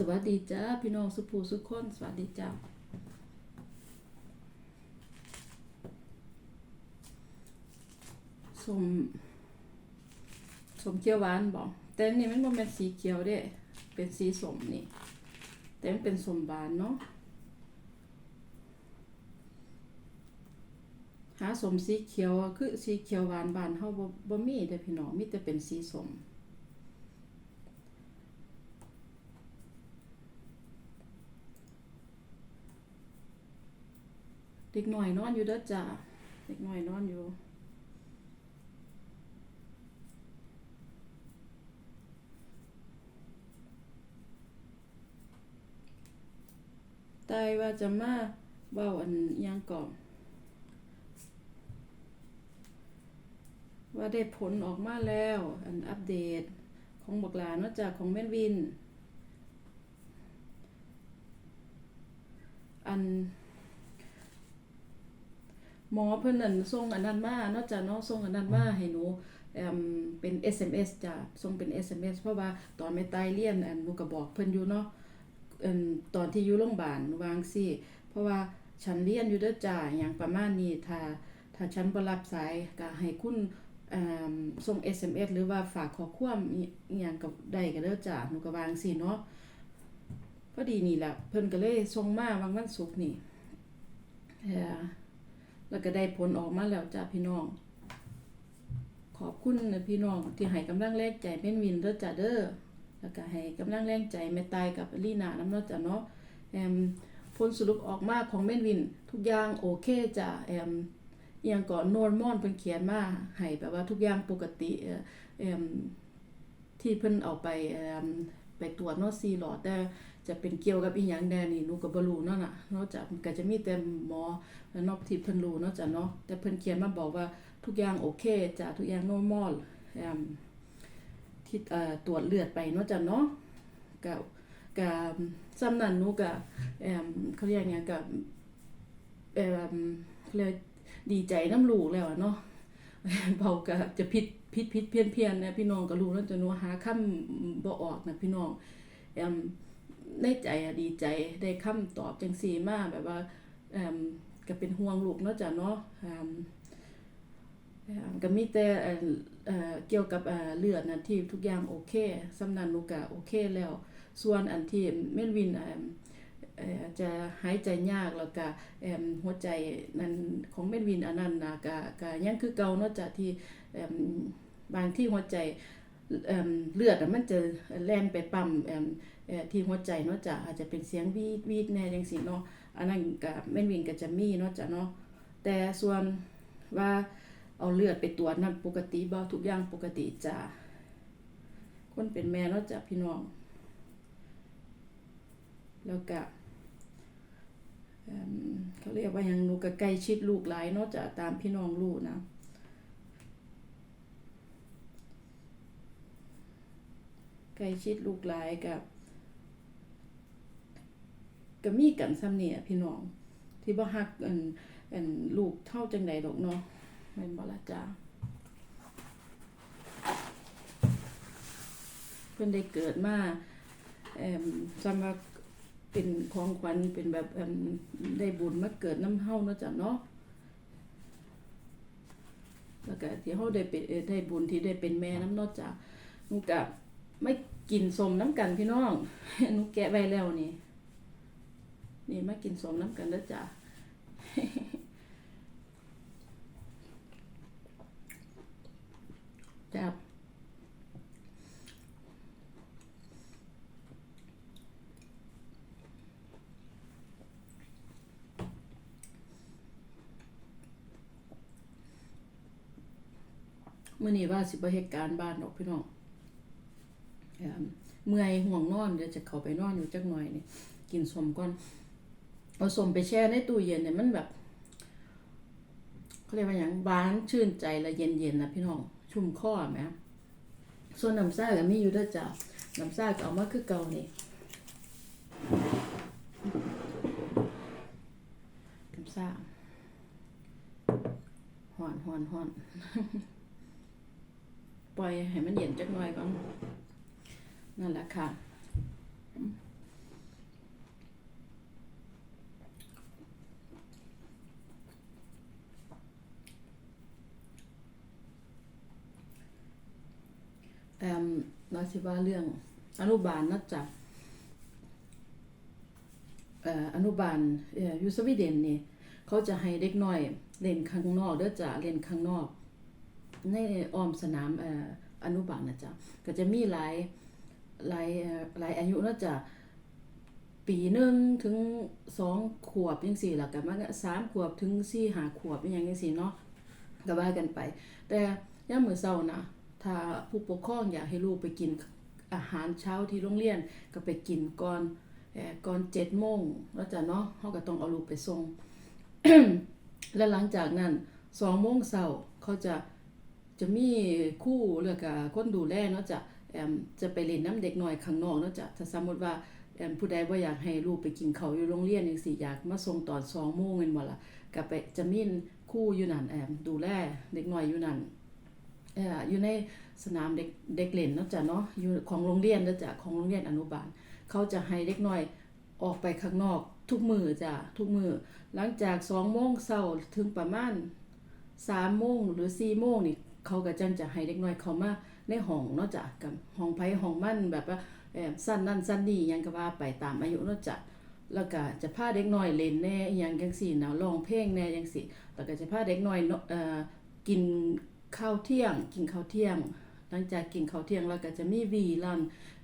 สวัสดีจ้าพี่น้องสุภูสุขคนสวัสดีจ้าสมสมเขียวหวานบอกแต่นนี่มันบ่เป็นสีเขียวเด้เป็นสีสมนี่แต่มันเป็นสมหวานเนาะหาสมสีเขียวคือสีเขียวหวานบานเฮาบ่บ่มีเด้พี่น้องมีแต่เป็นสีสม ด็กหน่อยนอนอยู่เด้อจ้าเด็กหน่อยนอนอยู่ตายว่าจะมาเว้าอันยังก่อนว่าได้ผลออกมาแล้ว อันอัปเดตของบักลาเนอกจากของแม่นวิน อัน หมอเพิ่นนั่นส่งอันนั้นมานอกจากเนาะส่งอันนั้นมาให้หนูเอ่มเป็น SMS จ้ะส่งเป็น SMS เพราะว่าตอนแม่ตายเรียนอันหนูก็บอกเพิ่นอยู่เนาะเอิ่นตอนที่อยู่โรงพยาบาลหนูวาจั่งซี่เพราะว่าฉันเรียนอยู่เด้อจ้าอหย่างประมาณนี้ถ้าถ้าฉันบ่รับสายก็ให้คุณเอ่มส่ง SMS หรือว่าฝากข้อความอิอิหยังก็ได้ก็เด้อจ้าหนูก็วาจั่งซี่เนาะพอดีนี่แหละเพิ่นก็เลยส่งมาวันวันศุกร์นี่เอ่อ แล้วก็ได้ผลออกมาแล้วจ้าพี่น้อง ขอบคุณนะพี่น้องที่ให้กำลังแรงใจแม่นวินเด้อจ้าเด้อแล้วก็ให้กำลังแรงใจแม่ตายกับลีนาน้ำเนาะจ้ะเนาะแอมผลสรุปออกมาของแม่นวิน ทุกอย่างโอเคจ้ะแอมอหยังก่อนโนร์มอนเพิ่นเขียนมาให้แบบว่าทุกอย่างปกติเอ่อแอมที่เพิ่นเอาไปแอม ไปตรวจเนาะซีหลอดแต่จะเป็นเกี่ยวกับอีหยังแดนี่หนูก็บ่รู้เนาะน่ะนาะจ้ะก็จะมีแต่หมอแล้วนอกที่เพิ่นรู้เนาะจ้ะเนาะแต่เพิ่นเขียนมาบอกว่าทุกอย่างโอเคจ้ะทุกอย่าง normal แอมที่เอ่อตรวจเลือดไปเนาะจ้ะเนาะก็ก็ซ้ำนั้นหนูก็แอมเขาเรียกหยังก็แอมเขาเรียกดีใจน้ำลูกแล้วอะเนาะ เบาก็จะผิดผิดผิดเพี้ยนเพี้ยนนะพี่น้องก็รู้แล้วจะหนูหาคำบ่ออกนะพี่น้องแอมในใจอะดีใจได้คำตอบจังซี่มาแบบว่าเอ่มก็เป็นห่วงลูกเนาะจ้ะเนาะอ่าอ่าก็มีแต่เอ่อเกี่ยวกับเอ่อเลือดนะที่ทุกอย่างโอเคสำนันลูกก็โอเคแล้ว ส่วนอันที่เม่นวินเอ่อเอ่อจะหายใจยากแล้วก็เอ่มหัวใจนั้นของเม่นวินอันนั้นนะก็ก็ยังคือเก่าเนาะจ้ะที่เอ่มบางที่หัวใจเเลือดมันจะแล่นไปปั๊มเอ่มที่หัวใจเนาะจะอาจจะเป็นเสียงวีดวีดแน่จังซี่เนาะอันนั้นก็แม่นวินก็จะมีเนาะจ้ะเนาะแต่ส่วนว่าเอาเลือดไปตรวจนั่นปกติบ่ทุกอย่างปกติจ้ะคนเป็นแม่เนาะจ้ะพี่น้อง แล้วก็ เขาเรียกว่ายังหนูก็ใกล้ชิดลูกหลายนาะจ้ะตามพี่น้องรู้นะใกล้ชิดลูกหลายกับก็มีกันซ้ำเนี่ยพี่น้อง ที่บ่ฮักอันอันลูกเท่าจังใดดอกเนาะแม่นบ่ล่ะจ้าเพิ่นได้เกิดมาเอ่มสำหรับ เป็นของขวัญเป็นแบบได้บุญมาเกิดน้ำเฮาเนาะจ้ะเนาะแล้วก็ที่เฮาได้เป็นได้บุญที่ได้เป็นแม่น้ำเนาะจ้ะหนูก็ไม่กินสมน้ำกันพี่น้องหนูแกะไว้แล้วนี่ นี่มากินสมน้ำกันแล้วจ้ะจ้ามื่อนี้ว่าสิบเหตุการณ์บ้านดอกพี่น้องเมื่อยห่วงนอนเดี๋ยวจะเข้าไปนอนอยู่จักหน่อยนี่กินสมก่อนเอาสมไปแช่ในตู้เย็นเนี่ยมันแบบเขาเรียกว่าอย่างหวานชื่นใจและเย็นๆนะพี่น้องชุ่มคอไหมส่วนน้ำซ่าก็มีอยู่ด้วยจ้ะน้ำซ่าก็เอามาคือเก่านี่น้ำซ่าหอนหอนหอน ปล่อยให้มันเย็นจักหน่อยก่อนนั่นแหละค่ะแอมน้อยสิว่าเรื่องอนุบาลนัดจับอนุบาลยูสวีเดนนี่ เขาจะให้เด็กน้อยเล่นข้างนอกเด้อจ้ะเล่นข้างนอก ในอ้อมสนามอนุบาลนะจ๊ะก็จะมีหลายหลายเอ่อหลายอายุนาะจ้ะปีหนึ่งถึงสองขวบจังสี่หล่ะก็มาสามขวบถึงสี่ห้าขวบยังจังซี่เนาะก็ว่ากันไป แต่ย่ามมื้อเช้านะถ้าผู้ปกครองอยากให้ลูกไปกินอาหารเช้าที่โรงเรียนก็ไปกินก่อนเอ่อก่อน7โมงแล้วจ้ะเนาะเฮาก็ต้องเอาลูกไปส่งและหลังจากนั้น2โมงเช้าเขาจะ จะมีคู่เลือกกับคนดูแลเนาะจะแอมจะไปเล่นน้ำเด็กน้อยข้างนอกเนาะจะถ้าสมมติว่าแอมผู้ใดบ่อยากให้ลูกไปกินข้าวอยู่โรงเรียนจังซี่อยากมาส่งตอน2โมงแม่นบ่ล่ะก็ไปจะมีคู่อยู่นั่นแอมดูแลเด็กน้อยอยู่นั่นเอ่ออยู่ในสนามเด็กเด็กเล่นเนาะจ้ะเนาะอยู่ของโรงเรียนเนาะจ้ะของโรงเรียนอนุบาล เขาจะให้เด็กน้อยออกไปข้างนอกทุกมือจ้ะทุกมือหลังจาก2โมงเช้าถึงประมาณสามโมงหรือสี่โมงนี่ เขาก็จังจะให้เด็กน้อยเขามาในห้องเนาะจ้ะกับห้องไผห้องมันแบบว่าเอ่อสั้นนั่นสั้นนี่ยังก็ว่าไปตามอายุเนาะจ้ะแล้วก็จะพาเด็กน้อยเล่นแน่อหยังจังซี่นะร้องเพลงแน่จังซี่แล้วก็จะพาเด็กน้อยเอ่อกินข้าวเที่ยง กินข้าวเที่ยง หลังจากกินข้าวเที่ยงแล้วก็จะมีวีรัน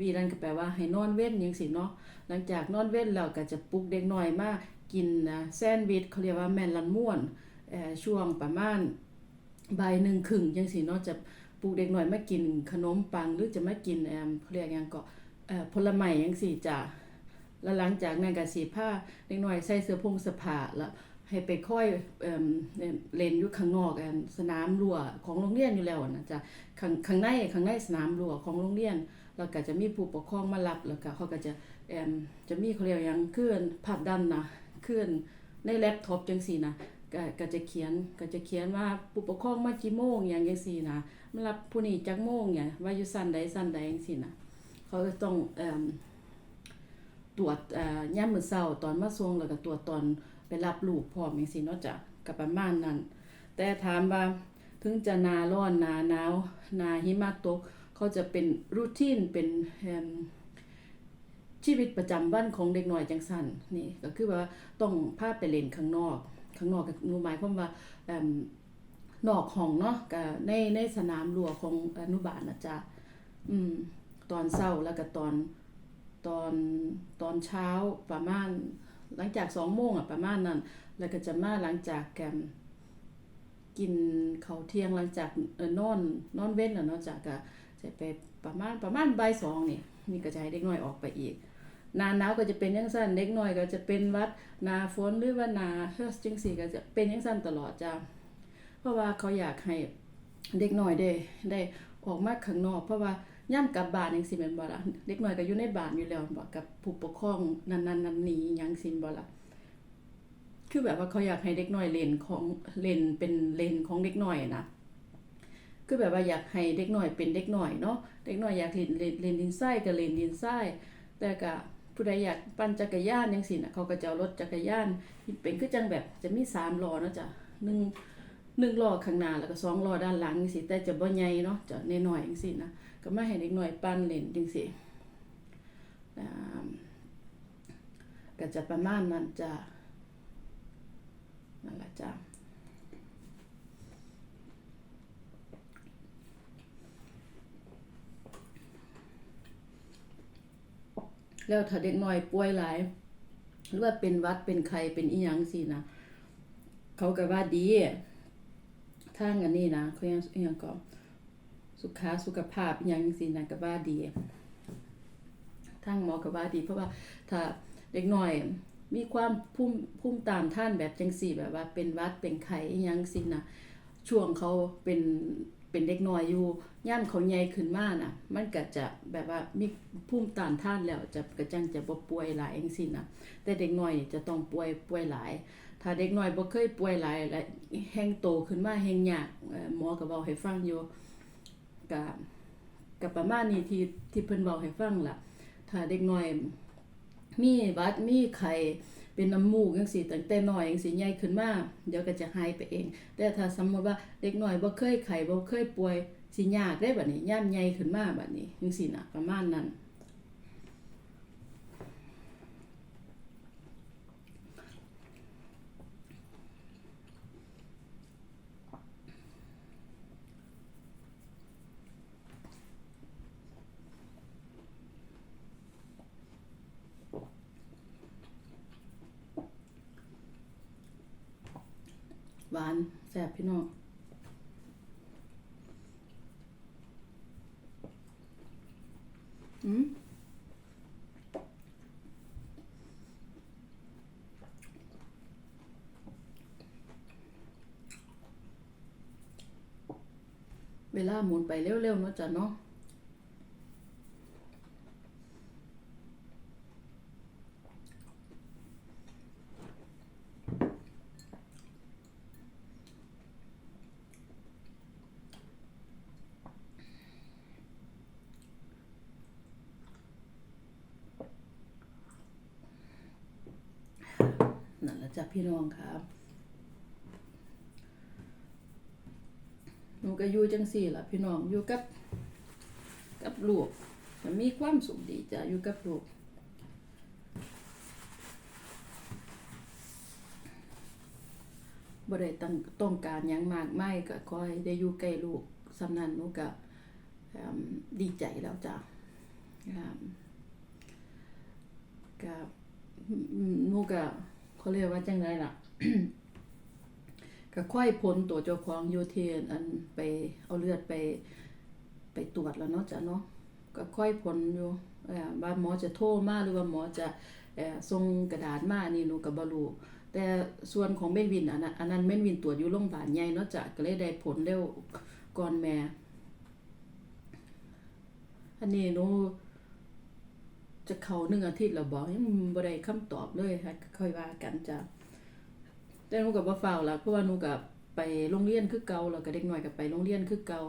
วีรันก็แปลว่าให้นอนเว้นจังซี่เนาะหลังจากนอนเว้นแล้วก็จะปลุกเด็กน้อยมากินนะแซนด์วิชเขาเรียกว่าแมนลันม่วนช่วงประมาณ ใบหนึ่งครึ่งจังซี่เนาะจะปลูกเด็กหน่อยมากินขนมปังหรือจะมากินแอมเขาเรียกยังก็เอ่อผลไม้จังซี่จ้ะแล้วหลังจากนั้นก็สิพาเด็กหน้อยใส่เสื้อผงสื้อผ้าแล้วให้ไปค่อยเอ่มเล่นอยู่ข้างนอกแอมสนามรั้วของโรงเรียนอยู่แล้วนะจ้ะข้างข้างในข้างในสนามรั้วของโรงเรียนแล้วก็จะมีผู้ปกครองมารับแล้วก็เขาก็จะแอมจะมีเขาเรียกยังเคลื่อนภาพดันนะเคลื่อนในแล็ปท็อปจังซี่นะ ก็ก็จะเขียนก็จะเขียนว่าผู้ปกครองมากี่โมงอย่างจังซี่นะมารับผู้นี้จักโมงเนี่ยว่าอยู่สั้นใดสั้นใดจังซี่นะเขาต้องเอ่อตรวจเอ่อยามมื้อเช้าตอนมาส่งแล้วก็ตรวจตอนไปรับลูกพร้อมจังซี่เนาะจ้ะก็ประมาณนั้นแต่ถามว่าถึงจะนาร้อนนาหนาวนาหิมะตก เขาจะเป็นรูทีนเป็นชีวิตประจำวันของเด็กน้อยจังสันนี่ก็คือว่าต้องพาไปเล่นข้างนอก ข้างนอกก็หนูหมายความว่าเอิ่มนอกห้องเนาะก็ในในสนามรั้วของอนุบาลนะจ๊ะอืมตอนเช้าแล้วก็ตอนตอนตอนเช้าประมาณ หลังจากสองโมงอะประมาณนั้น แล้วก็จะมาหลังจากแกมกินข้าวเที่ยงหลังจากเออนอนนอนเว้นแล้วเนาะจ้ะก็จะไปประมาณประมาณบ่ายสองนี่นี่ก็จะให้เด็กน้อยออกไปอีก นาหนาวก็จะเป็นยังสั้นเด็กน้อยก็จะเป็นวัดนาฝนหรือว่านาเฮือสจังซี่ก็จะเป็นยังสั้นตลอดจ้าเพราะว่าเขาอยากให้เด็กน้อยได้ได้ออกมาข้างนอก เพราะว่าย่ํกลับบ้านจังซี่แม่นบ่ละเด็กน้อยก็อยู่ในบ้านอยู่แล้วบ่กับผู้ปกครองนั่นๆนั่นนี่หยังซิบ่ละคือแบบว่าเขาอยากให้เด็กน้อยเล่นของเล่นเป็นเล่นของเด็กน้อยนะคือแบบว่าอยากให้เด็กน้อยเป็นเด็กน้อยเนาะเด็กน้อยอยากเล่นเล่นเล่นดินทรายก็เล่นดินทรายแต่ก็ ผู้ใดอยากปั่นจักรยานจังซี่น่ะเขาก็จะเอารถจักรยานเป็นคือจังแบบจะมี3ล้อเนาะจ้ะหนึ่งหนึ่งล้อข้างหน้าแล้วก็สองล้อด้านหลังจังซี่แต่จะบ่ใหญ่เนาะจะน้อยๆจังซี่นะก็มาให้เด็กน้อยปั่นเล่นจังซี่อ่ก็จะประมาณนั้นจ้ะนั่นละจ้ะ แล้วถ้าเด็กน้อยป่วยหลาย หรือว่าเป็นวัดเป็นไข้เป็นอีหยังสินะเขาก็ว่าดีทางอันนี้นะเขายังยังก็สุขาสุขภาพอีหยังสินะก็ว่าดีทางหมอก็ว่าดี เพราะว่าถ้าเด็กน้อยมีความภูมิภูมิต้านทานแบบจังซี่แบบว่าเป็นวัดเป็นไข้อีหยังสินะช่วงเขาเป็น เป็นเด็กน้อยอยู่ย่ามเขาใหญ่ขึ้นมาน่ะ มันก็จะแบบว่ามีภูมิต้านทานแล้วจะกระจังจะบ่ป่วยหลายจังซี่นะแต่เด็กน้อยนี่จะต้องป่วยป่วยหลาย ถ้าเด็กน้อยบ่เคยป่วยหลายและแฮงโตขึ้นมาแฮงยากหมอก็เว้าให้ฟังอยู่ก็ก็ประมาณนี้ที่ที่เพิ่นเว้าให้ฟังล่ะ ถ้าเด็กน้อยมีวัดมีไข้ เป็นน้ำมูกยังสีตั้งแต่หน่อยยังสีใหญ่ขึ้นมาเดี๋ยวก็จะหายไปเอง แต่ถ้าสมมติว่าเด็กหน่อยบ่เคยไข่บ่เคยป่วยสิยากได้แบบนี้ย่ามใหญ่ขึ้นมาแบบนี้ยังซี่น่ะประมาณนั้น หวานแซ่บพี่น้องอืมเวลาหมุนไปเร็วๆเนาะจ้ะเนาะ จ้ะพี่น้องครับหนูก็อยู่จังสี่ล่ะพี่น้องอยู่กับกับลูกมันมีความสุขดีจ้ะอยู่กับลูกบ่ได้ตั้งต้องการยังมากไมายก็ขอให้ได้อยู่ใกล้ลูกสำนันหนูก็ดีใจแล้วจ้ะก็หนูก็ เขาเรียกว่าจังไดล่ะก็ค่อยพ้นตัวเจ้าของอยู่ที่อันไปเอาเลือดไปไปตรวจแล้วเนาะจ้ะเนาะก็ค่อยผลอยู่เอ่อว่าหมอจะโทรมาหรือว่าหมอจะเออส่งกระดาษมานี่หนูก็บ่รู้แต่ส่วนของเม่นวินอันนั้นอันนั้นเม่นวินตรวจอยู่โรงพยาบาลใหญ่เนาะจ้ะก็เลยได้ผลเร็วก่อนแม่อันนี้หนู จะเขาหนึ่งอาทิตย์แล้วบอกยังบ่ได้คำตอบเลยค่ะค่อยว่ากันจ้ะแต่หนูกับบ่าฟ้าวละเพราะว่าหนูกับไปโรงเรียนคือเก่าแล้วก็เด็กหน้อยก็ไปโรงเรียนคือเก่า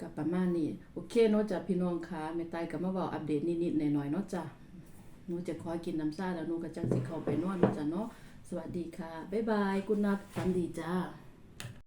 กับประมาณนี้โอเคเนาะจ้ะพี่น้องคะแม่ตายก็มาเว้าอัปเดตนิดๆหน่อยๆเนาะจ้ะหนูจะขอกินน้ำซ่าแล้วหนูก็จังสิเขาไปนอนนาะจ้ะเนาะสวัสดีค่ะบ๊ายบายกุณนัทฝันดีจ้า